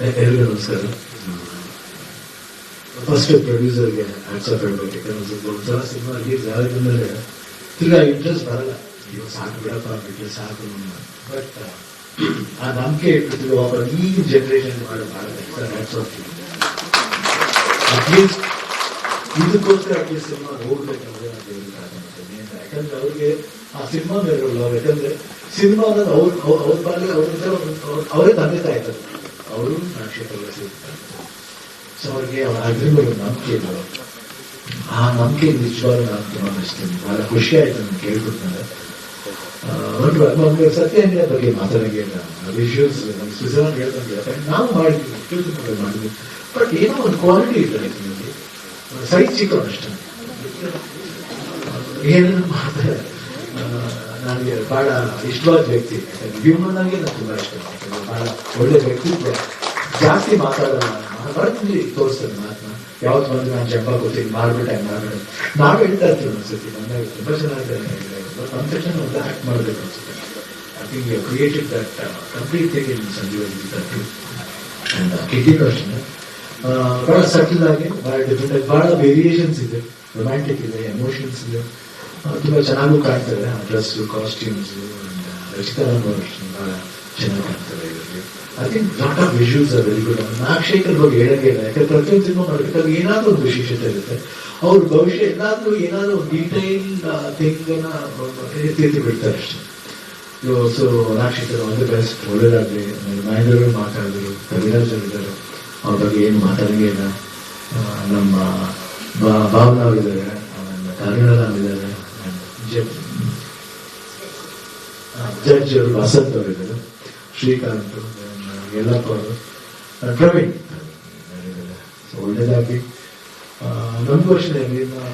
ಎಲ್ರಿಗೂ sir first ಪ್ರೊಡ್ಯೂಸರ್ಗೆ answer ಹೇಳ್ಬೇಕು ಯಾಕಂದ್ರೆ ಒಂದ್ಸಲ ಸಿನಿಮಾ ರಿಲೀಸ್ ಆದ್ಮೇಲೆ ತಿರ್ಗಾ ಇಂಟ್ರೆಸ್ಟ್ ಬರಲ್ಲ ಅಯ್ಯೋ ಸಾಕು ಬಿಡಪ್ಪ ಬಿಟ್ಟರೆ ಸಾಕು ಬಟ್ ಆ ನಂಬಿಕೆ ಇಟ್ಬಿಟ್ಟು ಅವರ ಈ ಜನರೇಷನ್ ಮಾಡೋ ಭಾಳ ಹ್ಯಾಟ್ಸ್ ಆಫ್ ಅಟ್ಲೀಸ್ಟ್ ಇದಕ್ಕೋಸ್ಕರ ಅಟ್ಲೀಸ್ಟ್ ಸಿನಿಮಾ ಹೋಗ್ಬೇಕಂದ್ರೆ ಯಾಕಂದ್ರೆ ಅವ್ರಿಗೆ ಆ ಸಿನಿಮಾ ಬೇರೆ ಯಾಕಂದ್ರೆ ಸಿನಿಮಾ ಅನ್ನೋದು ಅವ್ರ ಅವ್ರ ಬಾಲಿ ಅವ್ರ ಅವರೇ ತಂದೆ ಅವರು ಸಿಗ್ತಾರೆ. ಸೊ ಅವ್ರಿಗೆ ಅವರ ನಂಬಿಕೆ ಇಲ್ಲ ಆ ನಂಬಿಕೆ ನಿಜವಾಗ್ಲೂ ನಾನು ಮೆಚ್ತೀನಿ ಬಹಳ ಖುಷಿ ಆಯ್ತು ನಾನು ಕೇಳ್ಕೊಡ್ತಾರೆ ಒಂದು ಸತ್ಯ ಸತ್ಯಹನ್ಯ ಬಗ್ಗೆ ಮಾತಾಡಂಗಿಲ್ಲ ವಿಷುವಲ್ಸ್ ನಮ್ಗೆ ಸ್ವಿಟ್ಜರ್ಲೆಂಡ್ ಹೇಳ್ದಂಗೆ ನಾವು ಮಾಡಿದ್ವಿ ತಿಳ್ಕೊಂಡು ಮಾಡಿದ್ವಿ. ಬಟ್ ಏನೋ ಒಂದು ಕ್ವಾಲಿಟಿ ಇದೆ ಇದರಲ್ಲಿ ಸೈಜ್ ಸಿಕ್ಕೋ ಅಷ್ಟೇ ಏನೇನು ಮಾಡ್ತಾರೆ ನನಗೆ ಬಹಳ ಇಷ್ಟವಾದ ವ್ಯಕ್ತಿ. ಹ್ಯೂಮನ್ ಆಗಿ ನಾನು ತುಂಬಾ ಇಷ್ಟ ಬಹಳ ಒಳ್ಳೆ ವ್ಯಕ್ತಿತ್ವ ಜಾಸ್ತಿ ಮಾತಾಡೋಣ ಬರ್ತೀನಿ ತೋರಿಸ್ತೇನೆ ಮಾತನ್ನ ಯಾವತ್ತು ಬಂದು ನಾನು ಜಂಬ ಕೊಡ್ತೀನಿ ಮಾಡ್ಬಿಟ್ಟೆ ಮಾಡ್ಬೇಡ ನಾವು ಹೇಳ್ತಾ ಇರ್ತೀವಿ ಅನ್ಸುತ್ತೆ ಬಂದಾಗ ತುಂಬ ಚೆನ್ನಾಗಿದೆ ಒಂದು ಆಕ್ಟ್ ಮಾಡಬೇಕು ಅನ್ಸುತ್ತೆ I think you created that complete ಆಗಿ ಇನ್ ಸಂಜೀವ ಅಂಡ್ ಅಷ್ಟೇ. ಬಹಳ ಸಟಲ್ ಆಗಿ, ಬಹಳ ಡಿಫ್ರೆಂಟ್ ಬಹಳ ವೇರಿಯೇಷನ್ಸ್ ಇದೆ. ರೊಮ್ಯಾಂಟಿಕ್ ಇದೆ ಎಮೋಷನ್ಸ್ ಇದೆ. ತುಂಬಾ ಚೆನ್ನಾಗೂ ಕಾಣ್ತಾರೆ ಡ್ರೆಸ್ ಕಾಸ್ಟ್ಯೂಮ್ಸ್ ರಚಿತಾ ಬಹಳ ಚೆನ್ನಾಗಿ ಕಾಣ್ತದೆ ಇದರಲ್ಲಿ. I think lot of visuals are very Nagashekar ಬಗ್ಗೆ ಹೇಳೋಕೆ ಇಲ್ಲ. ಯಾಕಂದ್ರೆ ಪ್ರತಿಯೊಂದು ಸಿನಿಮಾ ಏನಾದ್ರೂ ಒಂದು ವಿಶೇಷತೆ ಇರುತ್ತೆ. ಅವ್ರ ಭವಿಷ್ಯ ಎಲ್ಲಾದ್ರೂ ಏನಾದ್ರೂ ಒಂದು ಡೀಟೈಲ್ ಥಿಂಗ್ ಎತ್ತಿ ಬಿಡ್ತಾರೆ ಅಷ್ಟೇ. ಸೊ ರಾಕ್ಷಿಕರು ಒಂದು ಬೆಸ್ಟ್ ಒಳ್ಳೇದಾಗ್ಲಿ. ಮಹೇಂದ್ರರು ಮಾತಾಡಿದ್ರು, ಕವಿರಾಜ್ ಇದ್ದಾರೆ. ಅವ್ರ ಬಗ್ಗೆ ಏನು ಮಾತಾಡಂಗೆ ಇಲ್ಲ. ನಮ್ಮ ಭಾವನಾ ಅವರಿದ್ದಾರೆ ಆಮೇಲೆ ಕರುಣರಾಮ್ ಇದ್ದಾರೆ. ಜಡ್ಜ್ ಅವರು ವಸಂತ್ ಅವರಿದ್ದರು. ಶ್ರೀಕಾಂತ್ ಯಲ್ಲಪ್ಪ ಅವರು ಪ್ರವೀಣ್ ಒಳ್ಳೇದಾಗಿ ಆ, ನಮಗೂ ಅಷ್ಟೇ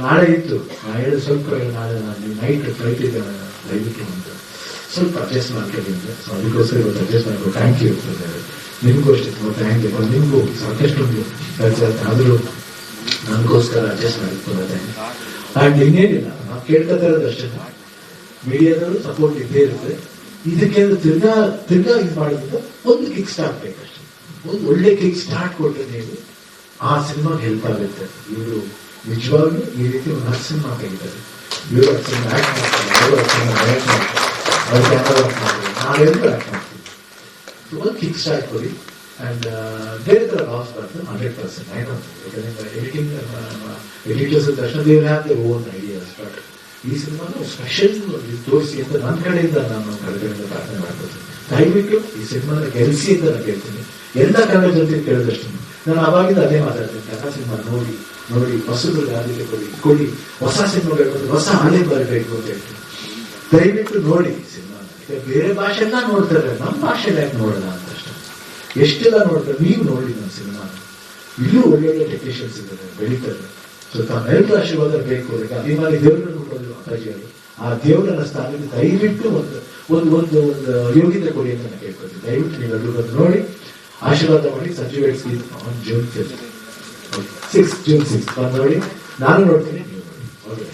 ನಾಳೆ ಇತ್ತು. ನಾಳೆ ಹೇಳಿದ್ರೆ ಸ್ವಲ್ಪ ನಾಳೆ ನಾನು ನೈಟ್ ಫ್ಲೈಟ್ ಇದೆ ದಯವಿಟ್ಟು ಅಂತ. ಸ್ವಲ್ಪ ಅಡ್ಜಸ್ಟ್ ಮಾಡ್ಕೊಂಡಿದ್ದೆ ಸೊ ಅದಕ್ಕೋಸ್ಕರ ಇವತ್ತು ಅಡ್ಜಸ್ಟ್ ಮಾಡ್ಕೊಂಡು ಥ್ಯಾಂಕ್ ಯು ನಿಮಗೂ ಅಷ್ಟೇ ತುಂಬ ಥ್ಯಾಂಕ್ ಯು ನಿಮಗೂ ಸಾಕಷ್ಟು ಆದರೂ ನನಗೋಸ್ಕರ ಅಡ್ಜಸ್ಟ್ ಮಾಡಿಕೊಳ್ಳೋದೆ ಆ್ಯಂಡ್ ಇನ್ನೇನಿಲ್ಲ ನಾವು ಕೇಳ್ಕೊತಾ ಇರೋದು ಅಷ್ಟೇ. ಮೀಡಿಯಾದವರು ಸಪೋರ್ಟ್ ಇದ್ದೇ ಇರುತ್ತೆ. ಇದಕ್ಕೆ ತಿರ್ಗಾ ತಿರ್ಗಾ ಇದು ಮಾಡಿದ್ರೆ ಒಂದು ಕಿಕ್ ಸ್ಟಾರ್ಟ್ ಬೇಕಷ್ಟೇ ಒಂದು ಒಳ್ಳೆ ಕಿಕ್ ಸ್ಟಾರ್ಟ್ ಕೊಟ್ಟರೆ ನೀವು ಆ ಸಿನಿಮಾಗೆ ಹೆಲ್ಪ್ ಆಗುತ್ತೆ. ಇವರು ನಿಜವಾಗ್ಲೂ ಈ ರೀತಿ ಒಂದು ಹತ್ತು ಸಿನಿಮಾ ತೆಗಿತಾರೆ. ಇವರು ಹತ್ತು ಸಿನಿಮಾ ಆ್ಯಕ್ಟ್ ಮಾಡ್ತಾರೆ ಅವರು ಹತ್ತು ಸಿನಿಮಾ ಡೈರೆಕ್ಟ್ ಮಾಡ್ತಾರೆ, ಅವ್ರು ಕ್ಯಾಮರಾ ವರ್ಕ್ ಮಾಡ್ತಾರೆ. ನಾವೆಲ್ಲರೂ ಆ್ಯಕ್ಟ್ ಮಾಡ್ತೀವಿ? ಸೊ ಒಂದು ಕಿಕ್ ಸ್ಟಾರ್ಟ್ ಕೊಡಿ ಆ್ಯಂಡ್ ಬೇರೆ ಥರ ಲಾಸ್ ಬರ್ತದೆ ಹಂಡ್ರೆಡ್ ಪರ್ಸೆಂಟ್ ನೋ ಯಾಕಂದ್ರೆ ಎಡಿಟಿಂಗ್ ಎಡಿಟರ್ಸ್ ತಕ್ಷಣ they have own ideas but ಈ ಸಿನಿಮಾನು ಸ್ಪೆಷಲ್ ತೋರಿಸಿ ಅಂತ ನನ್ನ ಕಡೆಯಿಂದ ನಾನು ಕಡೆಯಿಂದ ಪ್ರಾರ್ಥನೆ ಮಾಡ್ಬೋದು ದಯವಿಟ್ಟು ಈ ಸಿನಿಮಾನ ಗೆಲ್ಸಿ ಅಂತ ನಾನು ಕೇಳ್ತೀನಿ. ಎಲ್ಲ ಕನ್ನಡ ಜನತೆ ಕೇಳಿದಷ್ಟು ನಾನು ಅವಾಗಿಂದ ಅದೇ ಮಾತಾಡ್ತೀನಿ. ಕನ್ನಡ ಸಿನಿಮಾ ನೋಡಿ ನೋಡಿ, ಹೊಸದು ಆದ್ಯತೆ ಕೊಡಿ ಕೊಡಿ, ಹೊಸ ಸಿನಿಮಾಗಳು ಬಂದು ಹೊಸ ಹಳೆ ಬರಬೇಕು ಅಂತ ಹೇಳ್ತೀನಿ. ದಯವಿಟ್ಟು ನೋಡಿ ಸಿನಿಮಾ ಬೇರೆ ಭಾಷೆಲ್ಲ ನೋಡ್ತಾರೆ, ನಮ್ಮ ಭಾಷೆ ಯಾಕೆ ನೋಡೋಣ ಅಂತ ಅಷ್ಟೇ ಎಷ್ಟೆಲ್ಲ ನೋಡ್ತಾರೆ, ನೀವು ನೋಡಿ ನಮ್ಮ ಸಿನಿಮಾ ಇಲ್ಲೂ ಒಳ್ಳೆ ಟೆಕ್ನಿಷಿಯನ್ಸ್ ಇದ್ದಾರೆ, ಬೆಳೀತಾರೆ. ಸೊ ತಮ್ಮೆಲ್ಲರ ಆಶೀರ್ವಾದ ಬೇಕು ಅದಕ್ಕೆ ಅಭಿಮಾನಿ ದೇವರನ್ನು ಅಪ್ಪಾಜಿಯವರು ಆ ದೇವರನ್ನ ಸ್ಥಾನಕ್ಕೆ ದಯವಿಟ್ಟು ಒಂದು ಒಂದು ಒಂದು ಒಂದು ಯೋಗ್ಯತೆ ಕೊಡಿ ಅಂತ ನಾನು ಕೇಳ್ಕೊತೀನಿ ದಯವಿಟ್ಟು ನೀವೆಲ್ಲರೂ ಬಂದು ನೋಡಿ. ಆಶೀರ್ವಾದ ಮಾಡಿ Sanjeev ಎಕ್ಸ್ಗಿ on June fifth six June six ಬಂದು ನೋಡಿ ನಾನು ನೋಡ್ತೀನಿ, ನೀವು ನೋಡಿ.